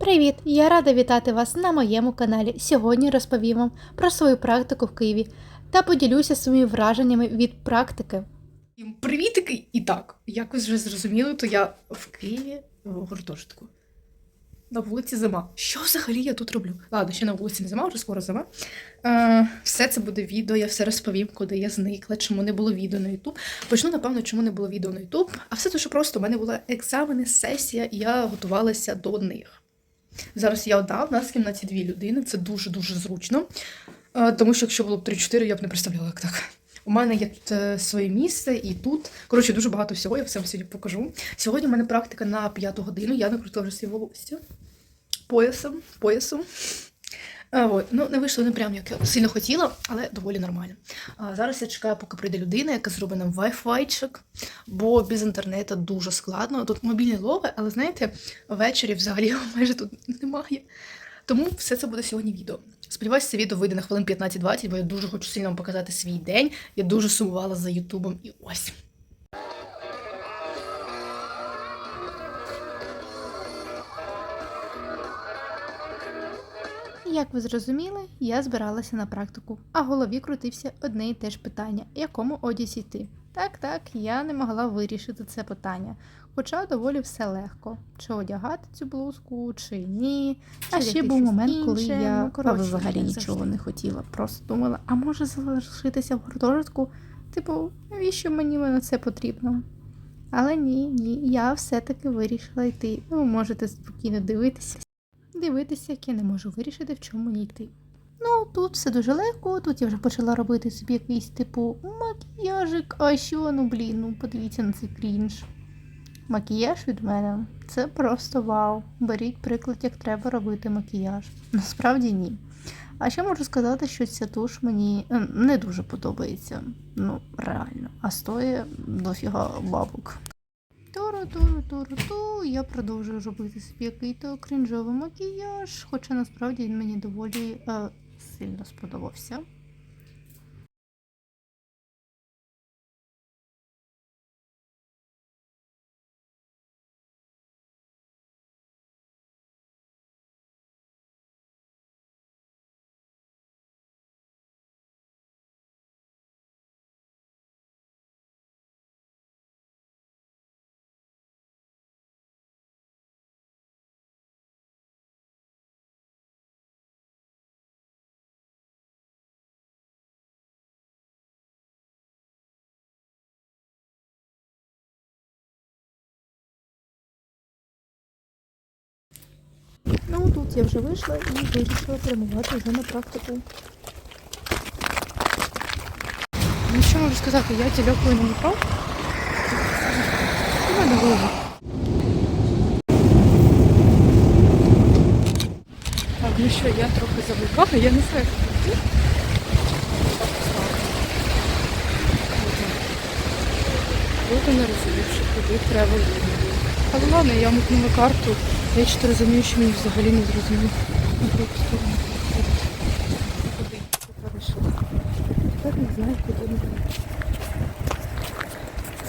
Привіт! Я рада вітати вас на моєму каналі. Сьогодні розповім вам про свою практику в Києві та поділюся своїми враженнями від практики. Привітики! І так, як ви вже зрозуміли, то я в Києві в гуртожитку. На вулиці зима. Що взагалі я тут роблю? Ладно, ще на вулиці не зима, вже скоро зима. Е, все це буде відео, я все розповім, куди я зникла, чому не було відео на Ютуб. Почну, напевно, чому не було відео на Ютуб. А все дуже просто. У мене була екзамени, сесія, і я готувалася до них. Зараз я одна, в нас в кімнаті дві людини, це дуже-дуже зручно. Е, тому що якщо було б 3-4, я б не представляла, як так. У мене є тут е, своє місце і тут. Коротше, дуже багато всього, я все сьогодні покажу. Сьогодні у мене практика на п'яту годину, я накрутила вже свій волосся поясом, поясом. От. Ну, не вийшло не прям як я сильно хотіла, але доволі нормально. А, зараз я чекаю, поки прийде людина, яка зробить нам Wi-Fi-чик, бо без інтернету дуже складно. Тут мобільний лови, але знаєте, ввечері взагалі майже тут немає. Тому все це буде сьогодні відео. Сподіваюся, це відео вийде на хвилин 15-20, бо я дуже хочу сильно вам показати свій день. Я дуже сумувала за Ютубом і ось. Як ви зрозуміли, я збиралася на практику, а в голові крутився одне і те ж питання, якому одязі йти. Так, так, я не могла вирішити це питання, хоча доволі все легко. Чи одягати цю блузку, чи ні. А ще був момент, коли я ну, коротше, взагалі нічого завжди. не хотіла. Просто думала, а може залишитися в гуртожитку? Типу, навіщо мені на це потрібно? Але ні, ні, я все-таки вирішила йти. Ви можете спокійно дивитися. Дивитися, як я не можу вирішити, в чому мені йти. Ну, тут все дуже легко, тут я вже почала робити собі якийсь типу макіяжик, а що, ну блін, ну подивіться на цей крінж. Макіяж від мене це просто вау. Беріть приклад, як треба робити макіяж. Насправді ні. А ще можу сказати, що ця туш мені е, не дуже подобається. Ну, реально. А стоїть дофіга бабок. Туру, туру, туру, ту. Я продовжую робити собі який-то крінжовий макіяж, хоча насправді він мені доволі е, сильно сподобався. Я вже вийшла і вирішила прямувати вже на практику. Ну що можу сказати, я тілякую на метро. Так, ну що, я трохи заблукала, я не знаю, йти. Буду не розумівши, куди треба. Але ладно, я мутнула карту. Я ще розумію, що мені взагалі не зрозуміло. Сторону. Куди? Хорошо.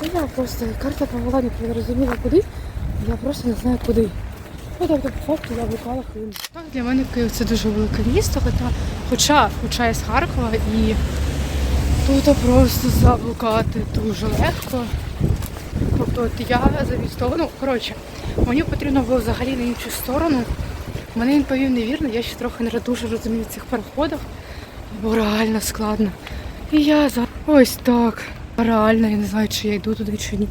Це я просто карта повела, не розуміла куди. Я просто не знаю куди. Ну, тобто, по факту я блукала хвилин. Так, для мене Київ це дуже велике місто, хоча, хоча, хоча я з Харкова і тут просто заблукати дуже легко. Тобто от я завіз того, ну коротше, мені потрібно було взагалі на іншу сторону. Мене він повів невірно, я ще трохи не дуже розумію цих переходах, бо реально складно. І я за ось так. Реально, я не знаю, чи я йду туди чи ні.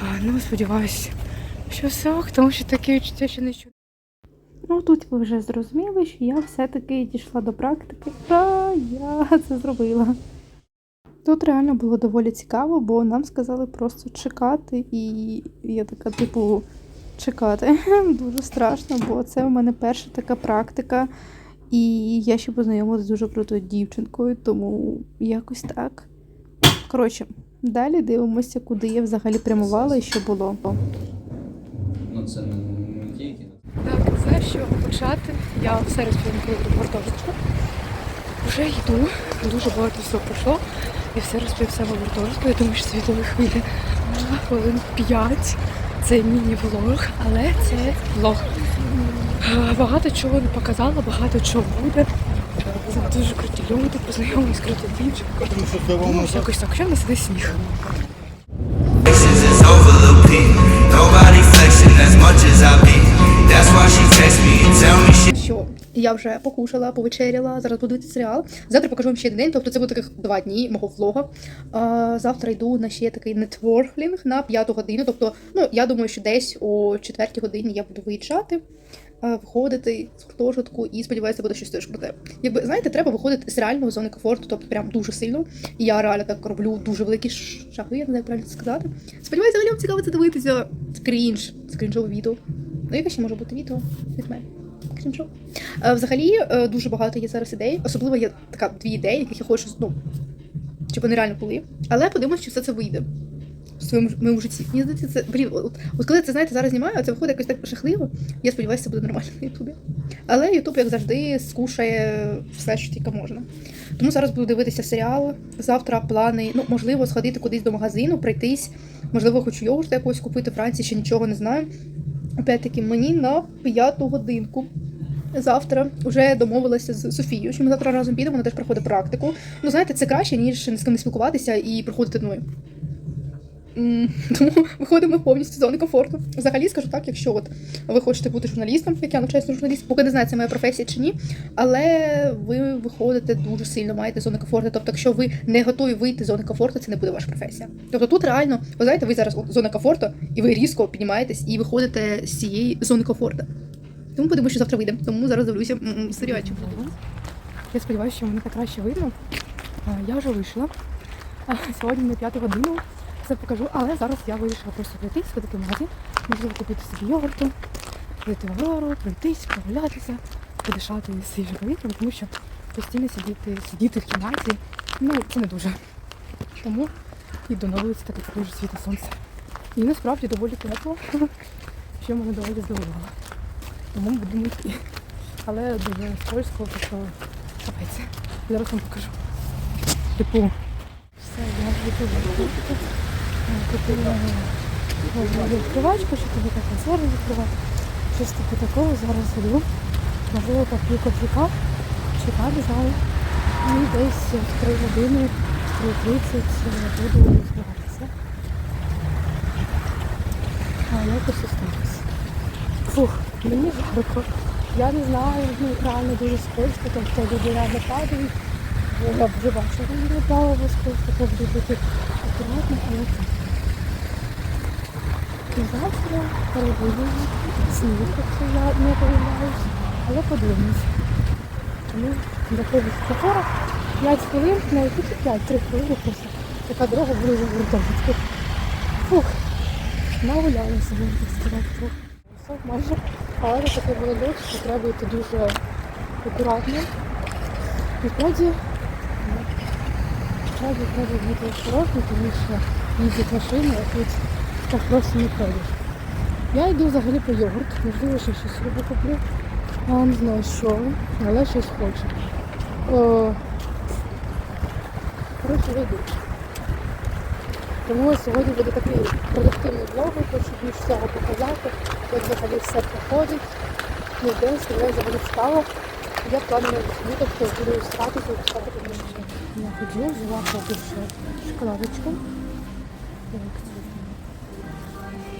А, ну, сподіваюся, що все тому що таке відчуття, що не чую. Ну, тут ви вже зрозуміли, що я все-таки дійшла до практики, та я це зробила. Тут реально було доволі цікаво, бо нам сказали просто чекати, і я така, типу, чекати. Дуже страшно, бо це у мене перша така практика. І я ще познайомилася з дуже крутою дівчинкою, тому якось так. Коротше, далі дивимося, куди я взагалі прямувала і що було. Ну, це не, тільки. Так, знаєш, що почати? Я все розповім, в гуртожитку. Вже йду, дуже багато всього пройшло. І все розповів себе в гуртожитку. Я думаю, що це відео вийде хвилин 5. Це міні-влог, але це влог. Е, Багато чого не показала, багато чого буде. Це Дуже круті люди, познайомились круті дівчинки. Ну, ось якось так, ще в нас іде сніг. Що я вже покушала, повечеряла, зараз буду дивитися серіал. Завтра покажу вам ще один день, тобто це буде таких два дні мого влога. А, завтра йду на ще такий нетворклінг на п'яту годину. Тобто, ну я думаю, що десь о четвертій годині я буду виїжджати. а, Виходити з гуртожитку і сподіваюся, буде щось теж круте. Якби знаєте, треба виходити з реального зони комфорту, тобто прям дуже сильно. І я реально так роблю дуже великі шаги, я не знаю, правильно сказати. Сподіваюся, вам цікаво це дивитися. Крінж, скрінжове відео. Ну, яке ще може бути відео від мене? Крінжове. Е, Взагалі е, дуже багато є зараз ідей. Особливо є така дві ідеї, яких я хочу, ну, щоб вони реально були. Але подивимось, чи все це вийде в своєму житті. Мені здається, це блін, от, от коли це знаєте, зараз знімаю, це виходить якось так жахливо. Я сподіваюся, це буде нормально на Ютубі. Але Ютуб, як завжди, скушає все, що тільки можна. Тому зараз буду дивитися серіал. Завтра плани, ну, можливо, сходити кудись до магазину, пройтись. Можливо, хочу йогурт якогось купити вранці, ще нічого не знаю. Опять-таки, мені на п'яту годинку. Завтра вже домовилася з Софією, що ми завтра разом підемо, вона теж проходить практику. Ну, знаєте, це краще, ніж ні з ким не спілкуватися і проходити одною. Тому виходимо повністю з зони комфорту. Взагалі скажу так, якщо от ви хочете бути журналістом, як я навчаюся на журналіст, поки не знаю, це моя професія чи ні, але ви виходите дуже сильно, маєте зони комфорту. Тобто, якщо ви не готові вийти з зони комфорту, це не буде ваша професія. Тобто тут реально, ви знаєте, ви зараз от, зона комфорту, і ви різко піднімаєтесь і виходите з цієї зони комфорту. Тому подивимося, що завтра вийде. Тому зараз дивлюся серіальчик. Я сподіваюся, що мене так краще видно. Я вже вийшла. Сьогодні на п'яту годину все покажу, але зараз я вирішила просто прийти, сходити в магазин, можливо, купити собі йогурту, вийти вгору, пройтись, прогулятися, подишати свіжим повітрям, тому що постійно сидіти, сидіти в кімнаті, ну це не дуже. Тому йду на вулиці, так дуже світле сонце. І насправді доволі тепло, що мене доволі здивувало. Тому будемо йти. Але дуже скользко, тобто капець. Зараз вам покажу. Типу, все, я відкрила куртку. Купила е, відкривачку, щоб тобі так консерви відкривати. Щось типу такого зараз іду. Можливо, поп'ю кофіка, чекати зали. І десь в 3 години, 3.30 буду збиратися. А якось остатись. Фух, мені. Я не знаю, ну реально дуже скользко, тобто люди реально падають. Я вже бачила, що не плавала скользко, то буду бути акуратно, але так. І завтра перебуду сніг, якщо я не помиляюсь, але подивимось. Тому доходить до 40, 5 хвилин, навіть тільки 5, 3 хвилини просто. Така дорога буде за гуртовицьку. Фух, нагулялася, можна сказати. трохи. Майже. Але таке було що треба йти дуже акуратно. Насправді, насправді треба бути осторожно, тому що їздять машини, а тут так просто не ходиш. Я йду взагалі по йогурт, можливо, ще щось собі куплю. А, не знаю що, але щось хочу. О, коротше, я йду. Тому сьогодні буде такий продуктивний влог, хочу більш всього показати, як взагалі все проходить. Ну, день стріляє взагалі цікаво. Я планую собі, тобто буду старатися випускати приміщення. Я ходжу, взяла поки що шоколадочку.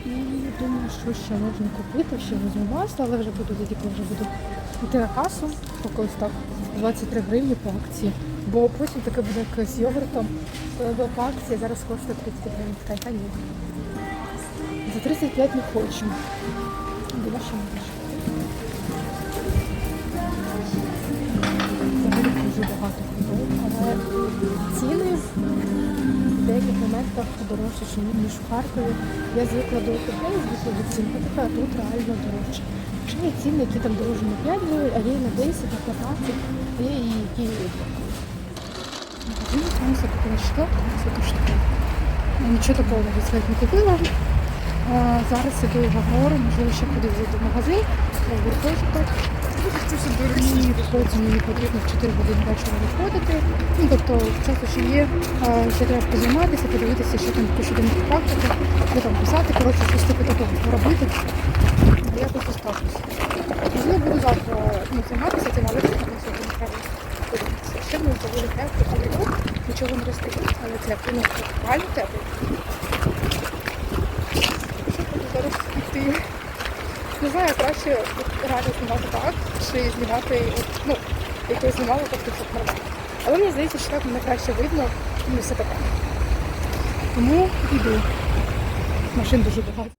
І думаю, що ще можна купити, ще візьму масло, але вже буду тоді, вже буду йти на касу, ось так 23 гривні по акції. Бо потім таке буде з йогуртом, була по акції, зараз коштує 30 гривень. Та, та ні. За 35 не хочу. Думаю, що не хочу. Дуже багато ходов, але ціни в деяких моментах дорожче, ніж в Харкові. Я звикла до купляю, звикла від цін, а тут реально дорожче. Якщо є ціни, які там дорожчі на 5 гривень, а є на 10, на 15, а є і які Там все купила шоколадку, все коштує. Нічого такого навіть не купила. Зараз іду в гору, можливо, ще кудись зайду в магазин, в гуртожиток. І потім мені потрібно в 4 години вечора виходити. Ну, тобто часу ще є, ще треба позайматися, подивитися, що там таке щоденник практики, що там писати, коротше, щось типу такого робити. Якось остатися. Можливо, буду завтра ну, займатися цим, але сьогодні сьогодні доволі але ну, нічого не розстається, але тепло, ну, реально тепло. Що буду зараз йти? Не знаю, краще реально знімати так, чи знімати, ну, як я знімала, тобто щоб нормально. Але мені здається, що так мене краще видно, і все таке. Тому йду. Машин дуже багато.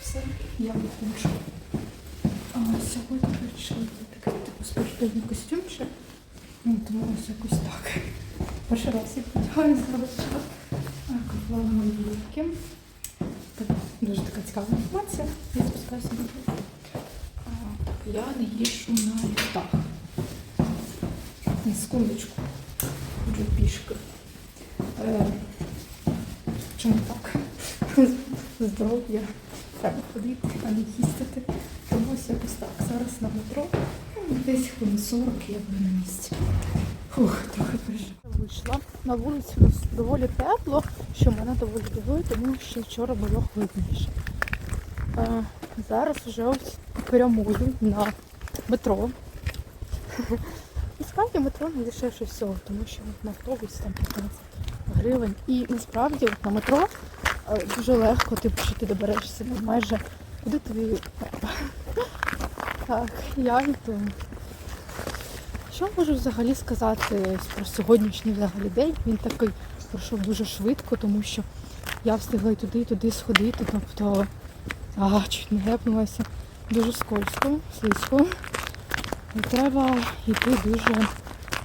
Все, я виходжу. Сьогодні вирішила такий типу спортивний костюм. Ну, тому ось якось так. Перший раз я подягаю зараз. Купила мої. Так, Дуже така цікава інформація. Я спускаюся того. Я не їжджу на ліфтах. На секундочку. Ходжу пішки. Е, чому так? Здоров'я. Треба ходити, а не їздити. Ось якось так. Зараз на метро. ну, Десь хвилин 40 я буду на місці. Фух, трохи переживаю. Вийшла. На вулиці у нас доволі тепло, що мене доволі дивує, тому що вчора було холодніше. Зараз вже ось прямую на метро. Насправді метро не дешевше всього, тому що на автобусі там 15 гривень. І насправді на метро е, дуже легко, типу, що ти доберешся майже куди тобі. Так, я йду. Що можу взагалі сказати про сьогоднішній взагалі день? Він такий пройшов дуже швидко, тому що я встигла і туди, і туди сходити. Тобто, а, чуть не гепнулася. Дуже скользко, слизько. І треба йти дуже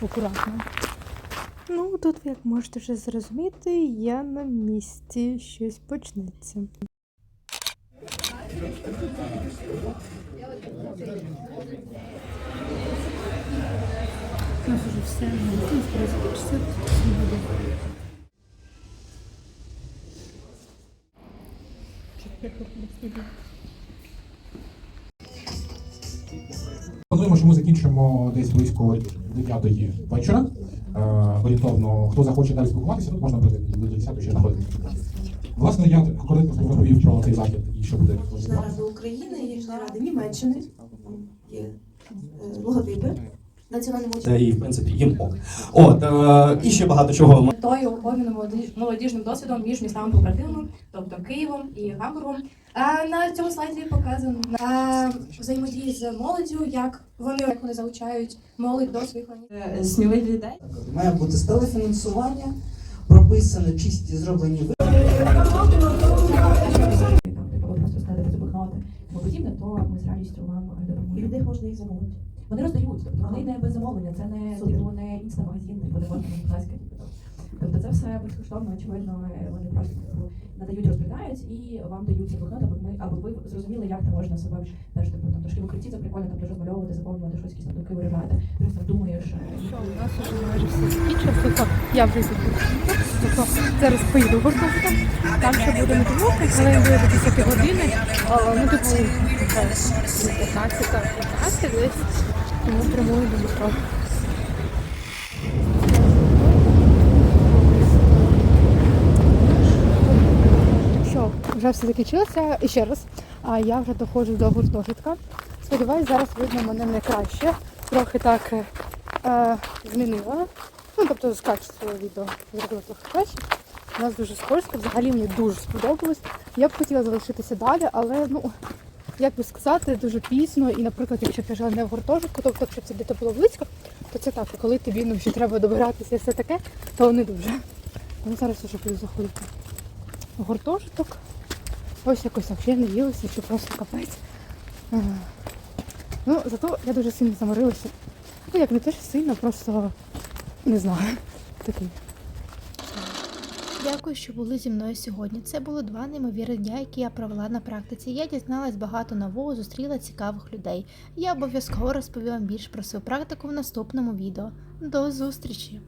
акуратно. Ну, тут, як можете вже зрозуміти, я на місці, щось почнеться. У ну. Що ми закінчимо десь близько 9 вечора. Е, Орієнтовно, хто захоче далі спілкуватися, тут можна буде до 10 ще знаходити. Власне, я коротко розповів про цей захід і що буде. Національна рада України, є Ради Німеччини, є е, логотипи. Національному і в принципі їм ок. От е, і ще багато чого. метою обміну молоді- молодіжним досвідом між містами побратимами, тобто Києвом і Гамбургом. А на цьому слайді показано а, взаємодії з молоддю, як вони як вони залучають молодь до своїх сміливі ідеї. Має бути стале фінансування, прописано чисті зроблені там типу ви просто складете ці або подібне, то ми з радістю вам допоможемо. людей можна їх замовити. Вони роздають, тобто вони йде без замовлення, це не Супер. типу не інстамагазин, типу не можна. Типу. Тобто це все безкоштовно, очевидно, вони просто типу, надають, розповідають і вам дають ці блокноти, аби ми аби ви зрозуміли, як там можна себе теж типу там трошки в укритті, це прикольно там теж розмальовувати, заповнювати щось, якісь там думки виривати. Ти там думаєш. е, Що, у нас вже майже все закінчилося. Я вже. Тобто зараз поїду в гуртовку, там ще буде мотивовка, але буде до 10 години. Ну, типу, 15 15 десь. Тому прямую до метро. Що, вже все закінчилося. І ще раз. А я вже доходжу до гуртожитка. Сподіваюсь, зараз видно мене не краще. Трохи так е, е, змінила. Ну, тобто з качеством відео зробила трохи краще. У нас дуже скользко, взагалі мені дуже сподобалось. Я б хотіла залишитися далі, але ну як би сказати, дуже пізно. І, наприклад, якщо ти жила не в гуртожитку, тобто якщо це де було близько, то це так. Коли тобі ну, ще треба добиратися і все таке, то не дуже. Тому зараз вже буду заходити в гуртожиток. Ось якось взагалі не їлося, що просто капець. Ну, зато я дуже сильно заморилася. Ну, як не те, що сильно, просто не знаю. Такий. Дякую, що були зі мною сьогодні. Це були два неймовірні дня, які я провела на практиці. Я дізналась багато нового, зустріла цікавих людей. Я обов'язково розповім більше про свою практику в наступному відео. До зустрічі!